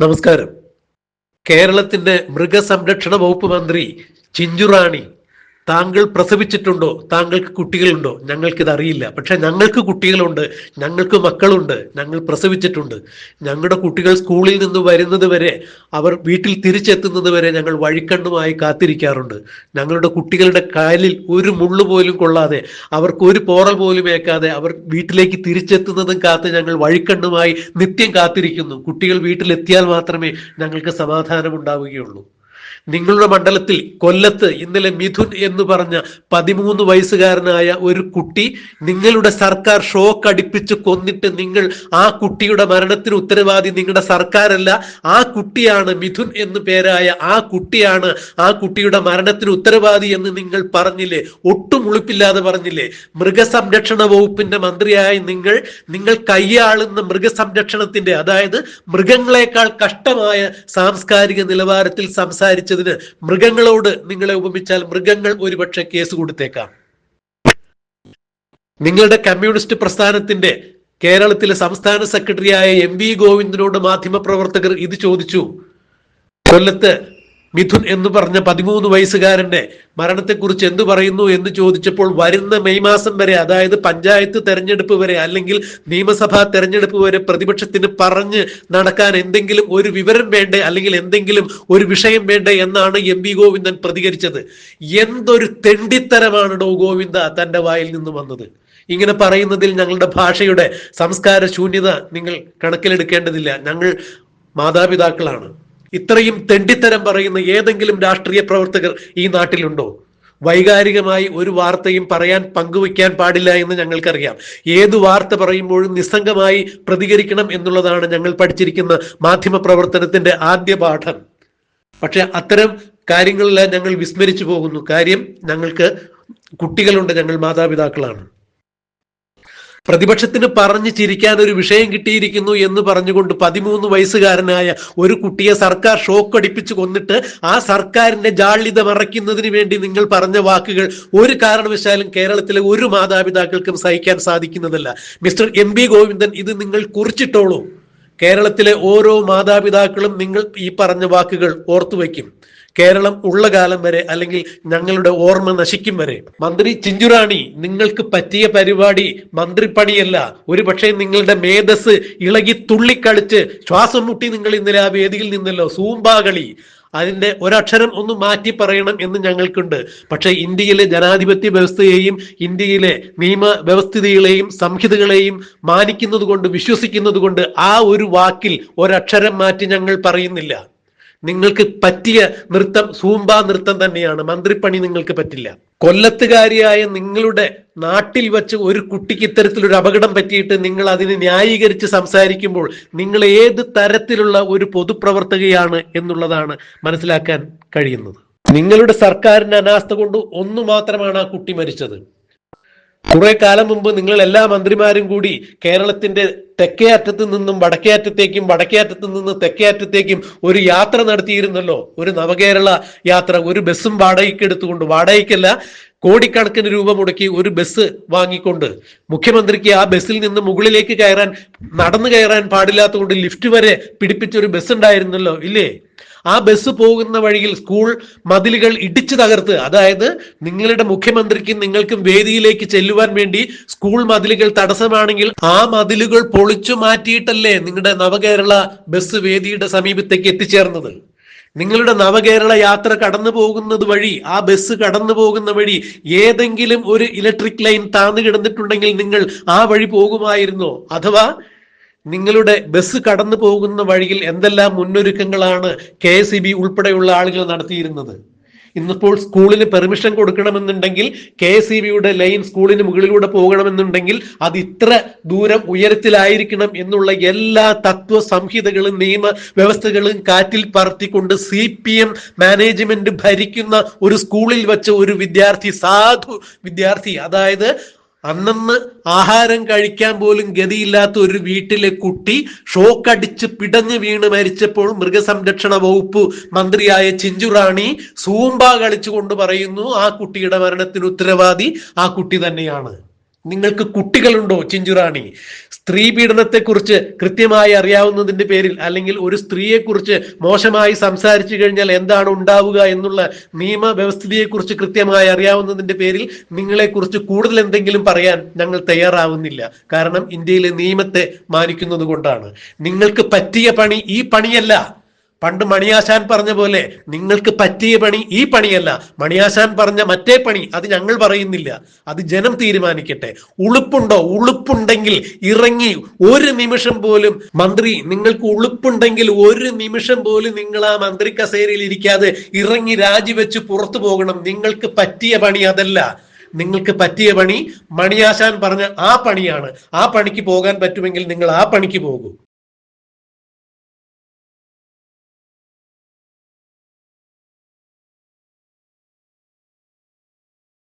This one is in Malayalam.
നമസ്കാരം. കേരളത്തിന്റെ മൃഗസംരക്ഷണ വകുപ്പ് മന്ത്രി ചിഞ്ചുറാണി താങ്കൾ പ്രസവിച്ചിട്ടുണ്ടോ? താങ്കൾക്ക് കുട്ടികളുണ്ടോ? ഞങ്ങൾക്കിത് അറിയില്ല പക്ഷെ ഞങ്ങൾക്ക് കുട്ടികളുണ്ട്. ഞങ്ങൾക്ക് മക്കളുണ്ട്. ഞങ്ങൾ പ്രസവിച്ചിട്ടുണ്ട്. ഞങ്ങളുടെ കുട്ടികൾ സ്കൂളിൽ നിന്ന് വരുന്നത് വരെ അവർ വീട്ടിൽ തിരിച്ചെത്തുന്നത് വരെ ഞങ്ങൾ വഴിക്കണ്ണുമായി കാത്തിരിക്കാറുണ്ട്. ഞങ്ങളുടെ കുട്ടികളുടെ കാലിൽ ഒരു മുള്ളു പോലും കൊള്ളാതെ അവർക്ക് ഒരു പോറൽ പോലും ഏക്കാതെ അവർ വീട്ടിലേക്ക് തിരിച്ചെത്തുന്നതും കാത്ത് ഞങ്ങൾ വഴിക്കണ്ണുമായി നിത്യം കാത്തിരിക്കുന്നു. കുട്ടികൾ വീട്ടിലെത്തിയാൽ മാത്രമേ ഞങ്ങൾക്ക് സമാധാനം ഉണ്ടാവുകയുള്ളൂ നിങ്ങളുടെ മണ്ഡലത്തിൽ കൊല്ലത്ത് ഇന്നലെ മിഥുൻ എന്ന് പറഞ്ഞ പതിമൂന്ന് വയസ്സുകാരനായ ഒരു കുട്ടി നിങ്ങളുടെ സർക്കാർ ഷോക്ക് അടിപ്പിച്ച് കൊന്നിട്ട് നിങ്ങൾ ആ കുട്ടിയുടെ മരണത്തിന് ഉത്തരവാദി നിങ്ങളുടെ സർക്കാരല്ല. ആ കുട്ടിയാണ് മിഥുൻ എന്ന് പേരായ ആ കുട്ടിയാണ് ആ കുട്ടിയുടെ മരണത്തിന് ഉത്തരവാദി എന്ന് നിങ്ങൾ പറഞ്ഞില്ലേ? ഒട്ടും ഉളുപ്പില്ലാതെ പറഞ്ഞില്ലേ? മൃഗസംരക്ഷണ വകുപ്പിന്റെ മന്ത്രിയായി നിങ്ങൾ നിങ്ങൾ കൈയാളുന്ന മൃഗസംരക്ഷണത്തിന്റെ അതായത് മൃഗങ്ങളെക്കാൾ കഷ്ടമായ സാംസ്കാരിക നിലവാരത്തിൽ സംസാരിച്ചതിന് മൃഗങ്ങളോട് നിങ്ങളെ ഉപമിച്ചാൽ മൃഗങ്ങൾ ഒരുപക്ഷെ കേസ് കൊടുത്തേക്കാം. നിങ്ങളുടെ കമ്മ്യൂണിസ്റ്റ് പ്രസ്ഥാനത്തിന്റെ കേരളത്തിലെ സംസ്ഥാന സെക്രട്ടറിയായ എം വി ഗോവിന്ദനോട് മാധ്യമപ്രവർത്തകർ ഇത് ചോദിച്ചു. കൊല്ലത്ത് മിഥുൻ എന്ന് പറഞ്ഞ പതിമൂന്ന് വയസ്സുകാരന്റെ മരണത്തെക്കുറിച്ച് എന്തു പറയുന്നു എന്ന് ചോദിച്ചപ്പോൾ വരുന്ന മെയ് മാസം വരെ അതായത് പഞ്ചായത്ത് തെരഞ്ഞെടുപ്പ് വരെ അല്ലെങ്കിൽ നിയമസഭാ തെരഞ്ഞെടുപ്പ് വരെ പ്രതിപക്ഷത്തിന് പറഞ്ഞ് നടക്കാൻ എന്തെങ്കിലും ഒരു വിവരം വേണ്ടേ അല്ലെങ്കിൽ എന്തെങ്കിലും ഒരു വിഷയം വേണ്ടേ എന്നാണ് എം വി ഗോവിന്ദൻ പ്രതികരിച്ചത്. എന്തൊരു തെണ്ടിത്തരമാണ് ഡോ ഗോവിന്ദ തന്റെ വായിൽ നിന്ന് വന്നത്. ഇങ്ങനെ പറയുന്നതിൽ ഞങ്ങളുടെ ഭാഷയുടെ സംസ്കാര ശൂന്യത നിങ്ങൾ കണക്കിലെടുക്കേണ്ടതില്ല. ഞങ്ങൾ മാതാപിതാക്കളാണ്. ഇത്രയും തെണ്ടിത്തരം പറയുന്ന ഏതെങ്കിലും രാഷ്ട്രീയ പ്രവർത്തകർ ഈ നാട്ടിലുണ്ടോ? വൈകാരികമായി ഒരു വാർത്തയും പറയാൻ പങ്കുവയ്ക്കാൻ പാടില്ല എന്ന് ഞങ്ങൾക്കറിയാം. ഏത് വാർത്ത പറയുമ്പോഴും നിസ്സംഗമായി പ്രതികരിക്കണം എന്നുള്ളതാണ് ഞങ്ങൾ പഠിച്ചിരിക്കുന്ന മാധ്യമ പ്രവർത്തനത്തിന്റെ ആദ്യ പാഠം. പക്ഷെ അത്തരം കാര്യങ്ങളെല്ലാം ഞങ്ങൾ വിസ്മരിച്ചു പോകുന്നു. കാര്യം ഞങ്ങൾക്ക് കുട്ടികളുണ്ട് ഞങ്ങൾ മാതാപിതാക്കളാണ്. പ്രതിപക്ഷത്തിന് പറഞ്ഞു ചിരിക്കാൻ ഒരു വിഷയം കിട്ടിയിരിക്കുന്നു എന്ന് പറഞ്ഞുകൊണ്ട് പതിമൂന്ന് വയസ്സുകാരനായ ഒരു കുട്ടിയെ സർക്കാർ ഷോക്ക് അടിപ്പിച്ചു കൊന്നിട്ട് ആ സർക്കാരിന്റെ ജാള്യത മറയ്ക്കുന്നതിന് വേണ്ടി നിങ്ങൾ പറഞ്ഞ വാക്കുകൾ ഒരു കാരണവശാലും കേരളത്തിലെ ഒരു മാതാപിതാക്കൾക്കും സഹിക്കാൻ സാധിക്കുന്നതല്ല. മിസ്റ്റർ എം ബി ഗോവിന്ദൻ ഇത് നിങ്ങൾ കുറിച്ചിട്ടോളൂ. കേരളത്തിലെ ഓരോ മാതാപിതാക്കളും നിങ്ങൾ ഈ പറഞ്ഞ വാക്കുകൾ ഓർത്തു വയ്ക്കും കേരളം ഉള്ള കാലം വരെ അല്ലെങ്കിൽ ഞങ്ങളുടെ ഓർമ്മ നശിക്കും വരെ. മന്ത്രി ചിഞ്ചുറാണി നിങ്ങൾക്ക് പറ്റിയ പരിപാടി മന്ത്രിപ്പണിയല്ല. ഒരു പക്ഷേ നിങ്ങളുടെ മേധസ് ഇളകി തുള്ളിക്കളിച്ച് ശ്വാസം മുട്ടി നിങ്ങൾ ഇന്നലെ ആ വേദിയിൽ നിന്നല്ലോ സൂമ്പാകളി അതിന്റെ ഒരക്ഷരം ഒന്ന് മാറ്റി പറയണം എന്ന് ഞങ്ങൾക്കുണ്ട്. പക്ഷെ ഇന്ത്യയിലെ ജനാധിപത്യ വ്യവസ്ഥയെയും ഇന്ത്യയിലെ നിയമ വ്യവസ്ഥിതികളെയും സംഹിതകളെയും മാനിക്കുന്നത് കൊണ്ട് വിശ്വസിക്കുന്നത് കൊണ്ട് ആ ഒരു വാക്കിൽ ഒരക്ഷരം മാറ്റി ഞങ്ങൾ പറയുന്നില്ല. നിങ്ങൾക്ക് പറ്റിയ നൃത്തം സൂമ്പ നൃത്തം തന്നെയാണ്. മന്ത്രിപ്പണി നിങ്ങൾക്ക് പറ്റില്ല. കൊല്ലത്തുകാരിയായ നിങ്ങളുടെ നാട്ടിൽ വെച്ച് ഒരു കുട്ടിക്ക് ഇത്തരത്തിലൊരു അപകടം പറ്റിയിട്ട് നിങ്ങൾ അതിനെ ന്യായീകരിച്ച് സംസാരിക്കുമ്പോൾ നിങ്ങൾ ഏത് തരത്തിലുള്ള ഒരു പൊതുപ്രവർത്തകയാണ് എന്നുള്ളതാണ് മനസ്സിലാക്കാൻ കഴിയുന്നത്. നിങ്ങളുടെ സർക്കാരിന്റെ അനാസ്ഥ കൊണ്ട് ഒന്നു മാത്രമാണ് ആ കുട്ടി മരിച്ചത്. കുറെ കാലം മുമ്പ് നിങ്ങൾ എല്ലാ മന്ത്രിമാരും കൂടി കേരളത്തിന്റെ തെക്കേ അറ്റത്ത് നിന്നും വടക്കേ അറ്റത്തേക്കും വടക്കേ അറ്റത്ത് നിന്ന് തെക്കേ അറ്റത്തേക്കും ഒരു യാത്ര നടത്തിയിരുന്നല്ലോ. ഒരു നവകേരള യാത്ര. ഒരു ബസ്സും വാടകയ്ക്ക് എടുത്തുകൊണ്ട്. വാടകയ്ക്കല്ല കോടിക്കണക്കിന് രൂപ മുടക്കി ഒരു ബസ് വാങ്ങിക്കൊണ്ട് മുഖ്യമന്ത്രിക്ക് ആ ബസ്സിൽ നിന്ന് മുകളിലേക്ക് കയറാൻ നടന്നു കയറാൻ പാടില്ലാത്തതുകൊണ്ട് ലിഫ്റ്റ് വരെ പിടിപ്പിച്ച ഒരു ബസ് ഉണ്ടായിരുന്നല്ലോ ഇല്ലേ? ആ ബസ് പോകുന്ന വഴിയിൽ സ്കൂൾ മതിലുകൾ ഇടിച്ചു തകർത്ത് അതായത് നിങ്ങളുടെ മുഖ്യമന്ത്രിക്കും നിങ്ങൾക്കും വേദിയിലേക്ക് ചെല്ലുവാൻ വേണ്ടി സ്കൂൾ മതിലുകൾ തടസ്സമാണെങ്കിൽ ആ മതിലുകൾ പൊളിച്ചു മാറ്റിയിട്ടല്ലേ നിങ്ങളുടെ നവകേരള ബസ് വേദിയുടെ സമീപത്തേക്ക് എത്തിച്ചേർന്നത്? നിങ്ങളുടെ നവകേരള യാത്ര കടന്നു പോകുന്നത് വഴി ആ ബസ് കടന്നു പോകുന്ന വഴി ഏതെങ്കിലും ഒരു ഇലക്ട്രിക് ലൈൻ താന്നു കിടന്നിട്ടുണ്ടെങ്കിൽ നിങ്ങൾ ആ വഴി പോകുമായിരുന്നോ? അഥവാ നിങ്ങളുടെ ബസ് കടന്നു പോകുന്ന വഴിയിൽ എന്തെല്ലാം മുന്നൊരുക്കങ്ങളാണ് കെ എസ് ഇ ബി ഉൾപ്പെടെയുള്ള ആളുകൾ നടത്തിയിരുന്നത്? ഇന്നിപ്പോൾ സ്കൂളിന് പെർമിഷൻ കൊടുക്കണമെന്നുണ്ടെങ്കിൽ കെ എസ് ഇ ബിയുടെ ലൈൻ സ്കൂളിന് മുകളിലൂടെ പോകണമെന്നുണ്ടെങ്കിൽ അത് ഇത്ര ദൂരം ഉയരത്തിലായിരിക്കണം എന്നുള്ള എല്ലാ തത്വ സംഹിതകളും നിയമ വ്യവസ്ഥകളും കാറ്റിൽ പറത്തിക്കൊണ്ട് സി പി എം മാനേജ്മെന്റ് ഭരിക്കുന്ന ഒരു സ്കൂളിൽ വെച്ച് ഒരു വിദ്യാർത്ഥി സാധു വിദ്യാർത്ഥി അതായത് അന്നന്ന് ആഹാരം കഴിക്കാൻ പോലും ഗതിയില്ലാത്ത ഒരു വീട്ടിലെ കുട്ടി ഷോക്ക് അടിച്ച് പിടഞ്ഞു വീണ് മരിച്ചപ്പോൾ മൃഗസംരക്ഷണ വകുപ്പ് മന്ത്രിയായ ചിഞ്ചുറാണി സൂമ്പ കളിച്ചുകൊണ്ട് പറയുന്നു ആ കുട്ടിയുടെ മരണത്തിന് ഉത്തരവാദി ആ കുട്ടി തന്നെയാണ്. നിങ്ങൾക്ക് കുട്ടികളുണ്ടോ ചിഞ്ചുറാണി സ്ത്രീ പീഡനത്തെക്കുറിച്ച് കൃത്യമായി അറിയാവുന്നതിന്റെ പേരിൽ അല്ലെങ്കിൽ ഒരു സ്ത്രീയെക്കുറിച്ച് മോശമായി സംസാരിച്ചു കഴിഞ്ഞാൽ എന്താണ് ഉണ്ടാവുക എന്നുള്ള നിയമ വ്യവസ്ഥിതിയെക്കുറിച്ച് കൃത്യമായി അറിയാവുന്നതിന്റെ പേരിൽ നിങ്ങളെക്കുറിച്ച് കൂടുതൽ എന്തെങ്കിലും പറയാൻ ഞങ്ങൾ തയ്യാറാവുന്നില്ല. കാരണം ഇന്ത്യയിലെ നിയമത്തെ മാനിക്കുന്നത് കൊണ്ടാണ് നിങ്ങൾക്ക് പറ്റിയ പണി ഈ പണിയല്ല. പണ്ട് മണിയാശാൻ പറഞ്ഞ പോലെ നിങ്ങൾക്ക് പറ്റിയ പണി ഈ പണിയല്ല. മണിയാശാൻ പറഞ്ഞ മറ്റേ പണി അത് ഞങ്ങൾ പറയുന്നില്ല. അത് ജനം തീരുമാനിക്കട്ടെ. ഉളുപ്പുണ്ടോ? ഉളുപ്പുണ്ടെങ്കിൽ ഇറങ്ങി ഒരു നിമിഷം പോലും മന്ത്രി നിങ്ങൾക്ക് ഉളുപ്പുണ്ടെങ്കിൽ ഒരു നിമിഷം പോലും നിങ്ങൾ ആ മന്ത്രി കസേരയിൽ ഇരിക്കാതെ ഇറങ്ങി രാജിവെച്ച് പുറത്തു പോകണം. നിങ്ങൾക്ക് പറ്റിയ പണി അതല്ല. നിങ്ങൾക്ക് പറ്റിയ പണി മണിയാശാൻ പറഞ്ഞ ആ പണിയാണ്. ആ പണിക്ക് പോകാൻ പറ്റുമെങ്കിൽ നിങ്ങൾ ആ പണിക്ക് പോകൂ.